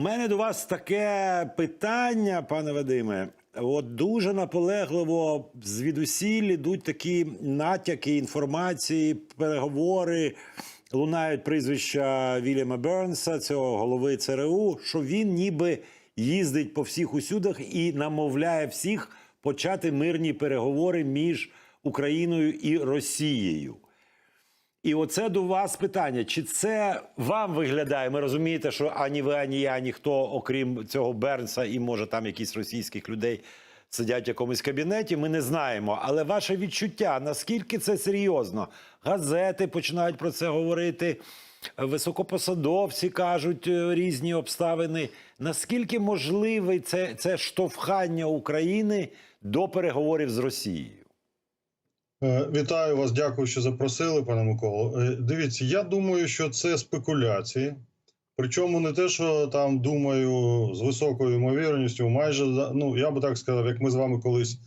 У мене до вас таке питання, пане Вадиме. От дуже наполегливо звідусіль ідуть такі натяки, інформації, переговори. Лунають прізвища Вільяма Бернса, цього голови ЦРУ, що він ніби їздить по всіх усюдах і намовляє всіх почати мирні переговори між Україною і Росією. І оце до вас питання: чи це вам виглядає? Ми розумієте, що ані ви, ані я, ніхто, окрім цього Бернса, і може там якісь російських людей сидять в якомусь кабінеті. Ми не знаємо. Але ваше відчуття, наскільки це серйозно? Газети починають про це говорити. Високопосадовці кажуть е, різні обставини. Наскільки можливе це, це штовхання України до переговорів з Росією? Е, Вітаю вас, дякую, що запросили, пане Миколо. Е, Дивіться, я думаю, що це спекуляції. Причому не те, що там думаю з високою ймовірністю, майже ну я би так сказав, як ми з вами колись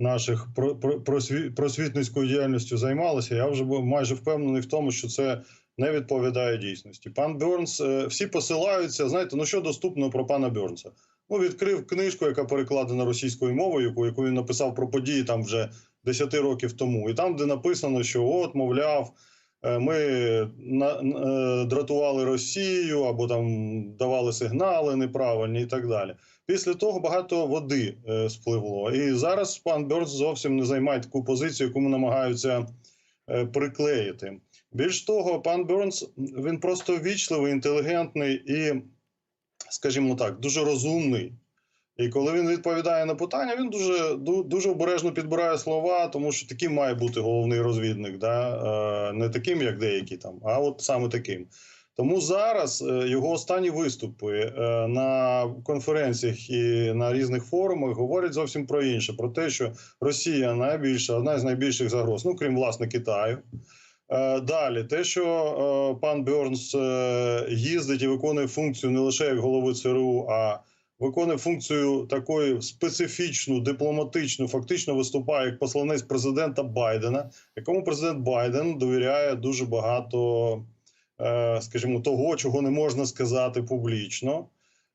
наших про- про- просві- просвітницькою діяльністю займалися. Я вже був майже впевнений в тому, що це не відповідає дійсності. Пан Бьорнс, е, всі посилаються. Знаєте, ну що доступно про пана Бьорнса? Ну, відкрив книжку, яка перекладена російською мовою, яку він написав про події там вже 10 років тому, і там, де написано, що от, мовляв, е, ми на, е, дратували Росію або там давали сигнали неправильні і так далі. Після того багато води е, спливло. І зараз пан Бьорнс зовсім не займає таку позицію, яку намагаються е, приклеїти. Більш того, пан Бьорнс він просто вічливий, інтелігентний і, скажімо так, дуже розумний. І коли він відповідає на питання, він дуже дуже обережно підбирає слова, тому що таким має бути головний розвідник, да? е, не таким, як деякі там, а от саме таким. Тому зараз е, його останні виступи е, на конференціях і на різних форумах говорять зовсім про інше: про те, що Росія найбільша, одна з найбільших загроз, ну крім власне Китаю. Далі, те, що пан Бьорнс е, їздить і виконує функцію не лише як голови ЦРУ, а виконує функцію такої специфічну, дипломатичну, фактично виступає як посланець президента Байдена, якому президент Байден довіряє дуже багато, е, скажімо, того, чого не можна сказати публічно.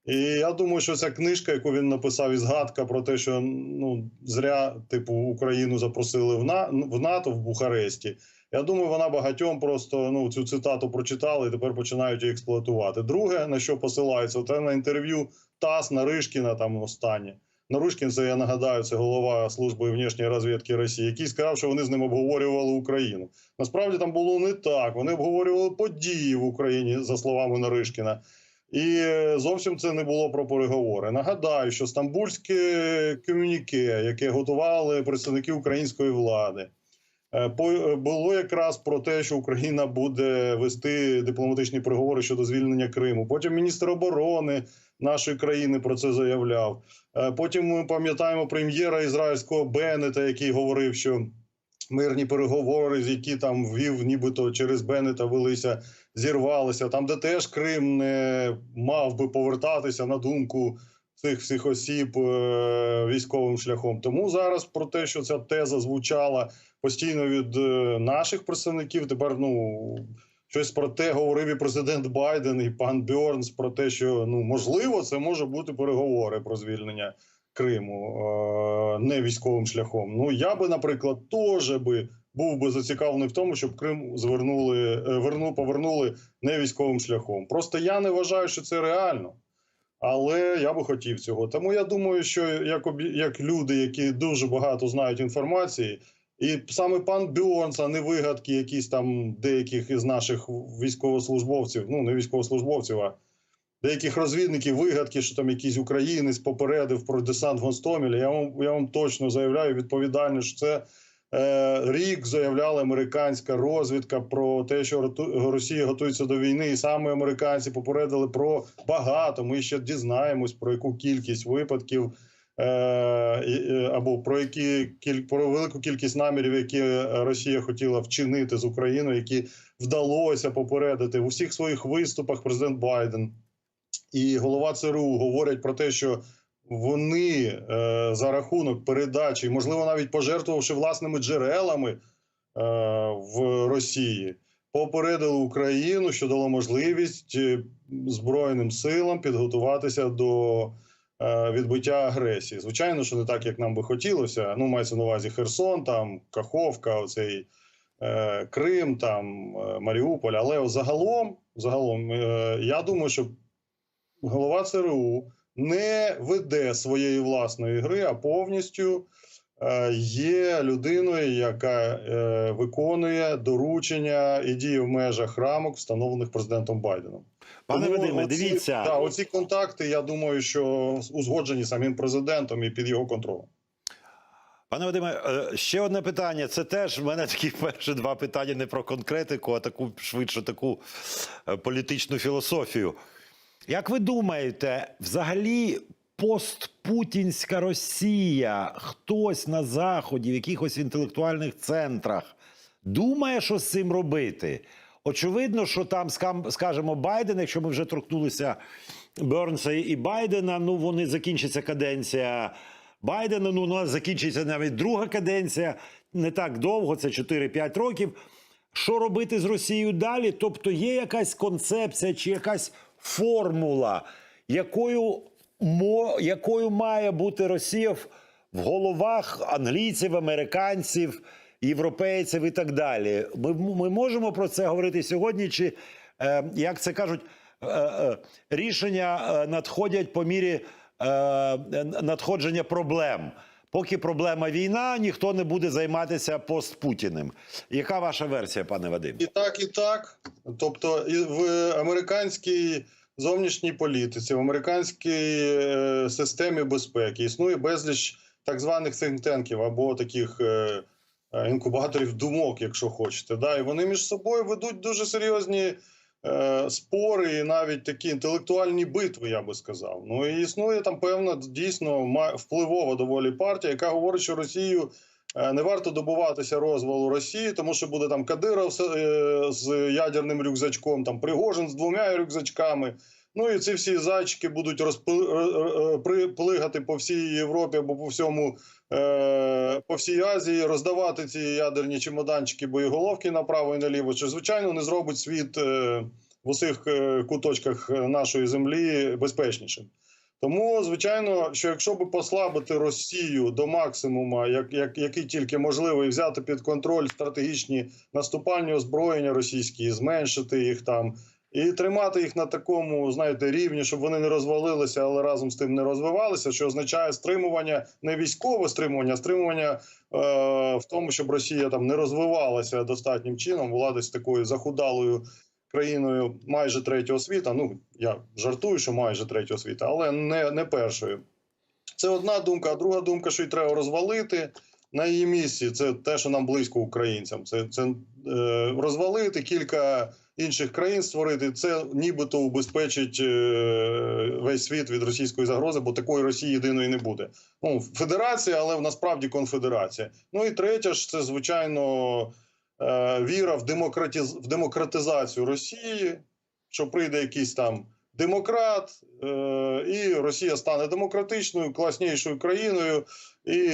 І я думаю, що ця книжка, яку він написав, і згадка про те, що ну зря типу Україну запросили в На в НАТО в Бухаресті. Я думаю, вона багатьом просто ну цю цитату прочитали і тепер починають її експлуатувати. Друге, на що посилається, це на інтерв'ю ТАСС Наришкіна, там останнє. Наришкін, це я нагадаю, це голова служби внішньої розвідки Росії, який сказав, що вони з ним обговорювали Україну. Насправді там було не так. Вони обговорювали події в Україні, за словами Наришкіна. І зовсім це не було про переговори. Нагадаю, що стамбульське комюніке, яке готували представники української влади, було якраз про те, що Україна буде вести дипломатичні переговори щодо звільнення Криму. Потім міністр оборони нашої країни про це заявляв. Е, Потім ми пам'ятаємо прем'єра ізраїльського Беннета, який говорив, що мирні переговори, з які там ввів, нібито через Беннета велися, зірвалися. Там, де теж Крим не мав би повертатися на думку цих всіх осіб е, військовим шляхом. Тому зараз про те, що ця теза звучала постійно від е, наших представників, тепер ну. Щось про те говорив і президент Байден, і пан Бьорнс про те, що ну можливо, це може бути переговори про звільнення Криму е, не військовим шляхом. Ну я би, наприклад, теж би був би зацікавлений в тому, щоб Крим звернули, верну, повернули не військовим шляхом. Просто я не вважаю, що це реально. Але я би хотів цього. Тому я думаю, що як як люди, які дуже багато знають інформації, і саме пан Бьорнс, а не вигадки якісь там деяких із наших військовослужбовців, ну не військовослужбовців, а деяких розвідників вигадки, що там якийсь українець попередив про десант в Я вам я вам точно заявляю відповідально, що це рік заявляла американська розвідка про те, що Росія готується до війни, і саме американці попередили про багато. Ми ще дізнаємось про яку кількість випадків. е, е, Або про які про велику кількість намірів, які Росія хотіла вчинити з Україною, які вдалося попередити в усіх своїх виступах. Президент Байден і голова ЦРУ говорять про те, що вони е, за рахунок передачі, можливо, навіть пожертвувавши власними джерелами е, в Росії, попередили Україну, що дало можливість е, збройним силам підготуватися до відбиття агресії. Звичайно, що не так, як нам би хотілося. Ну, мається на увазі Херсон, там Каховка, оцей Крим, там Маріуполь. Але загалом, загалом, я думаю, що голова ЦРУ не веде своєї власної гри, а повністю е, є людиною, яка е, виконує доручення і діє в межах рамок, встановлених президентом Байденом. Пане Вадиме, дивіться. Да, оці контакти, я думаю, що узгоджені самим президентом і під його контролем. Пане Вадиме, е, ще одне питання. Це теж в мене такі перші два питання не про конкретику, а таку швидше таку політичну філософію. Як ви думаєте, взагалі постпутінська Росія, хтось на Заході, в якихось інтелектуальних центрах, думає, що з цим робити? Очевидно, що там, скажімо, Байден, якщо ми вже торкнулися Бернса і Байдена, ну вони закінчиться каденція Байдена. Ну, у нас закінчиться навіть друга каденція, не так довго, це 4-5 років. Що робити з Росією далі? Тобто є якась концепція чи якась формула, якою, якою має бути Росія в, головах англійців, американців, європейців і так далі. Ми, ми можемо про це говорити сьогодні, чи е, як це кажуть, е, е, рішення е, надходять по мірі е, надходження проблем. Поки проблема війна, ніхто не буде займатися постпутіним. Яка ваша версія, пане Вадим? І так, і так. Тобто, і в американській зовнішній політиці, в американській е, системі безпеки існує безліч так званих think-танків або таких е, е, інкубаторів думок, якщо хочете. Да? І вони між собою ведуть дуже серйозні спори і навіть такі інтелектуальні битви, я би сказав. Ну і існує там певна дійсно впливова доволі партія, яка говорить, що Росію Е, Не варто добуватися розвалу Росії, тому що буде там Кадиров з, е, ядерним рюкзачком, там Пригожин з двома рюкзачками. Ну і ці всі зайчики будуть розплигати по всій Європі або по всьому е, по всій Азії, роздавати ці ядерні чемоданчики, боєголовки направо і наліво. Що звичайно не зробить світ е, в усіх е, куточках нашої землі безпечнішим. Тому, звичайно, що якщо би послабити Росію до максимуму, як, як, який тільки можливо, і взяти під контроль стратегічні наступальні озброєння російські, зменшити їх там, і тримати їх на такому, знаєте, рівні, щоб вони не розвалилися, але разом з тим не розвивалися, що означає стримування не військове стримування, а стримування е, в тому, щоб Росія там не розвивалася достатнім чином, була десь такою захудалою країною майже третього світа. Ну я жартую, що майже третього світа, але не, не першою. Це одна думка. А друга думка, що її треба розвалити на її місці. Це те, що нам близько українцям. Це, це е, розвалити кілька інших країн, створити це, нібито убезпечить е, весь світ від російської загрози, бо такої Росії єдиної не буде. Ну, федерація, але насправді конфедерація. Ну і третя ж це звичайно віра в, демократиз... в демократизацію Росії, що прийде якийсь там демократ, е, і Росія стане демократичною, класнішою країною. І,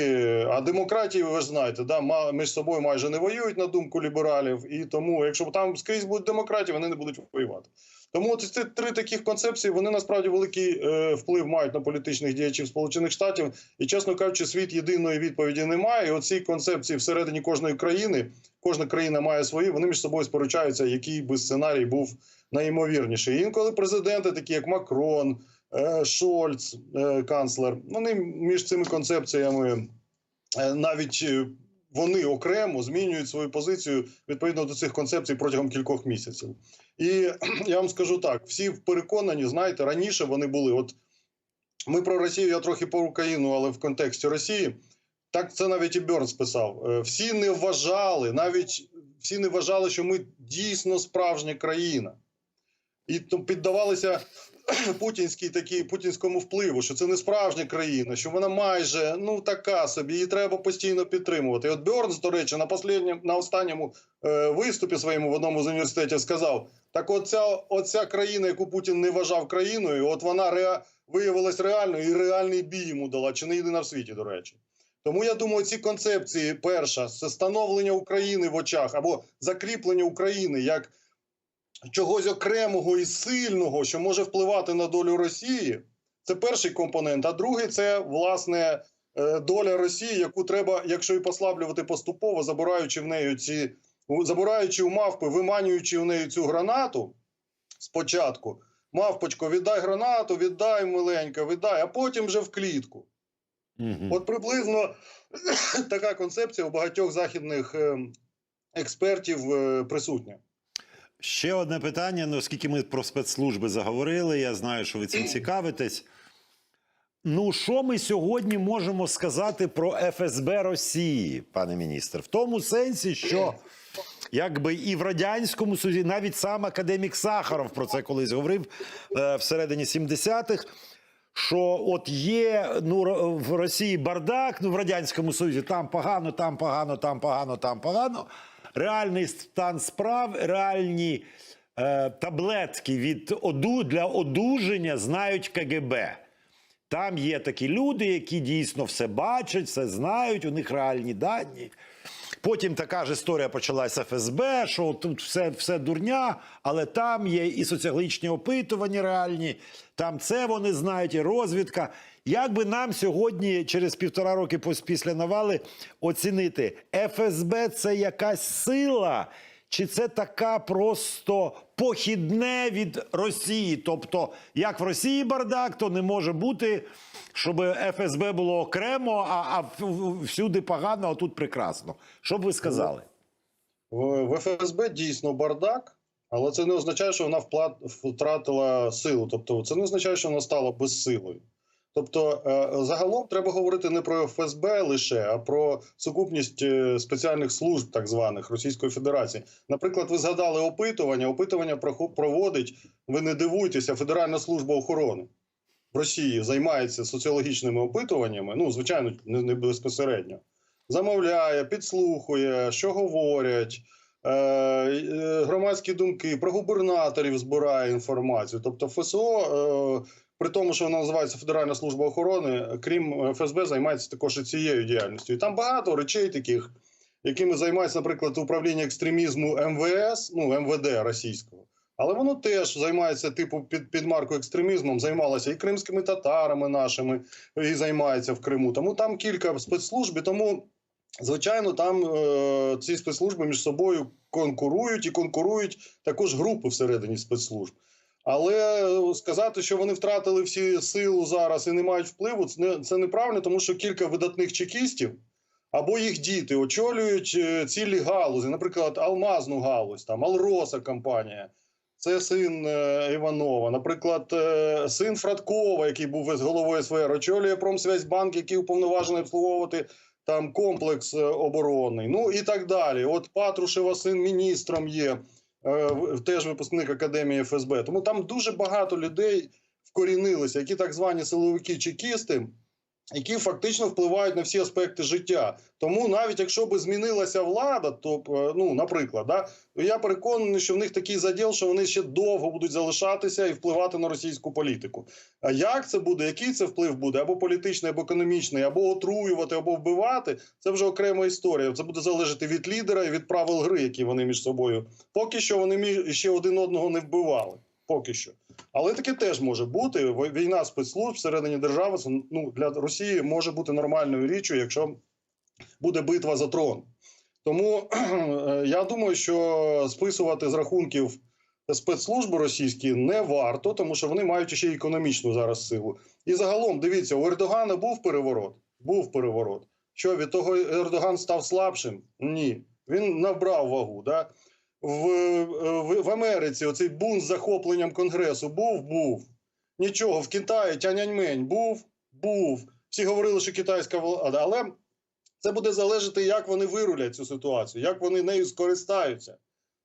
а демократії, ви знаєте, да, між собою майже не воюють на думку лібералів, і тому, якщо там скрізь будуть демократії, вони не будуть воювати. Тому ці три таких концепції вони насправді великий е, вплив мають на політичних діячів Сполучених Штатів. І чесно кажучи, світ єдиної відповіді немає. І оці концепції всередині кожної країни, кожна країна має свої, вони між собою сперечаються, який би сценарій був найімовірніший. І інколи президенти, такі як Макрон, Шольц, е, канцлер, вони між цими концепціями е, навіть. е, Вони окремо змінюють свою позицію відповідно до цих концепцій протягом кількох місяців. І я вам скажу так: всі переконані, знаєте, раніше вони були. От ми про Росію, я трохи про Україну, але в контексті Росії. Так це навіть і Бернс писав. Е, Всі не вважали, навіть всі не вважали, що ми дійсно справжня країна. І піддавалися путінській такій путінському впливу, що це не справжня країна, що вона майже ну така собі, її треба постійно підтримувати. От Бернс, до речі, на послідньому, на останньому е, виступі своєму в одному з університетів сказав: так, оця, оця країна, яку Путін не вважав країною, от вона ре, виявилась реальною і реальний бій йому дала, чи не єдина в світі, до речі. Тому я думаю, ці концепції: перша це становлення України в очах або закріплення України як чогось окремого і сильного, що може впливати на долю Росії. Це перший компонент. А другий це власне е, доля Росії, яку треба, якщо і послаблювати поступово, забираючи в неї ці, забираючи у мавпи, виманюючи у неї цю гранату спочатку. Мавпочко, віддай гранату, віддай миленька, віддай, а потім вже в клітку. Мгм. От приблизно така концепція у багатьох західних е, експертів е, присутня. Ще одне питання. Ну, оскільки ми про спецслужби заговорили, я знаю, що ви цим цікавитесь. Ну, що ми сьогодні можемо сказати про ФСБ Росії, пане міністр? В тому сенсі, що якби і в радянському Союзі, навіть сам академік Сахаров про це колись говорив е, всередині 70-х. Що от є ну в Росії бардак, ну в радянському Союзі там погано, там погано, там погано, там погано. Реальний стан справ, реальні е, таблетки від оду для одужання знають КГБ. Там є такі люди, які дійсно все бачать, все знають, у них реальні дані. Потім така ж історія почалась з ФСБ, що тут все, все дурня, але там є і соціологічні опитування реальні, там це вони знають, і розвідка. Як би нам сьогодні, через півтора роки після навали, оцінити, ФСБ це якась сила, чи це така просто похідне від Росії? Тобто, як в Росії бардак, то не може бути, щоб ФСБ було окремо, а, а всюди погано, а тут прекрасно. Що б ви сказали? В, ФСБ дійсно бардак, але це не означає, що вона втратила силу. Тобто, це не означає, що вона стала безсилою. Тобто, е, загалом треба говорити не про ФСБ лише, а про сукупність е, спеціальних служб, так званих Російської Федерації. Наприклад, ви згадали опитування. Опитування проводить, ви не дивуйтеся, Федеральна служба охорони в Росії займається соціологічними опитуваннями. Ну, звичайно, не, безпосередньо замовляє, підслухує, що говорять, е, громадські думки про губернаторів збирає інформацію. Тобто, ФСО, при тому, що вона називається Федеральна служба охорони, крім ФСБ, займається також і цією діяльністю. І там багато речей таких, якими займається, наприклад, управління екстремізму МВС, ну МВД російського. Але воно теж займається типу під, під маркою екстремізмом, займалося і кримськими татарами нашими, і займається в Криму. Тому там кілька спецслужб, і тому звичайно там е, ці спецслужби між собою конкурують і конкурують також групи всередині спецслужб. Але е, сказати, що вони втратили всі силу зараз і не мають впливу, це, не, це неправильно, тому що кілька видатних чекістів або їх діти очолюють е, цілі галузі, наприклад, алмазну галузь, там Алроса компанія. Це син е, Іванова. Наприклад, син Фрадкова, який був з головою СВР, очолює Промсвязьбанк, який уповноважений обслуговувати там комплекс оборонний. Ну і так далі. От Патрушева син міністром є, теж випускник Академії ФСБ. Тому там дуже багато людей вкорінилися, які так звані силовики-чекісти, які фактично впливають на всі аспекти життя. Тому навіть якщо би змінилася влада, то е, ну, наприклад, да, я переконаний, що в них такий заділ, що вони ще довго будуть залишатися і впливати на російську політику. А як це буде, який це вплив буде, або політичний, або економічний, або отруювати, або вбивати, це вже окрема історія. Це буде залежати від лідера і від правил гри, які вони між собою. Поки що вони ще один одного не вбивали. Поки що. Але таке теж може бути. Війна спецслужб всередині держави ну, для Росії може бути нормальною річчю, якщо буде битва за трон. Тому е, я думаю, що списувати з рахунків спецслужби російські не варто, тому що вони мають ще економічну зараз силу. І загалом, дивіться, у Ердогана був переворот? Був переворот. Що від того Ердоган став слабшим? Ні. Він набрав вагу. Да? В, в, в Америці оцей бунт з захопленням Конгресу був? Був. Нічого. В Китаї Тяньаньмень був? Був. Всі говорили, що китайська влада, але це буде залежати, як вони вирулять цю ситуацію, як вони нею скористаються.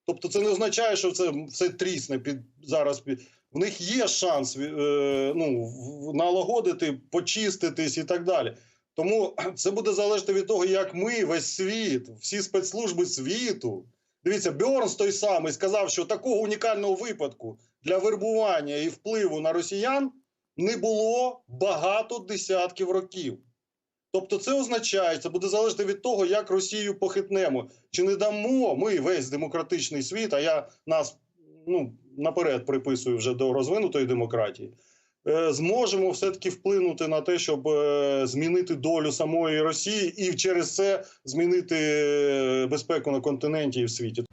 Тобто, це не означає, що це все трісне під зараз. Під... В них є шанс е, ну, налагодити, почиститись і так далі. Тому це буде залежати від того, як ми, весь світ, всі спецслужби світу. Дивіться, Бьорнс той самий сказав, що такого унікального випадку для вербування і впливу на росіян не було багато десятків років. Тобто, це означає, це буде залежати від того, як Росію похитнемо. Чи не дамо ми весь демократичний світ, а я нас ну наперед приписую вже до розвинутої демократії, е, зможемо все-таки вплинути на те, щоб е, змінити долю самої Росії і через це змінити е, безпеку на континенті і в світі.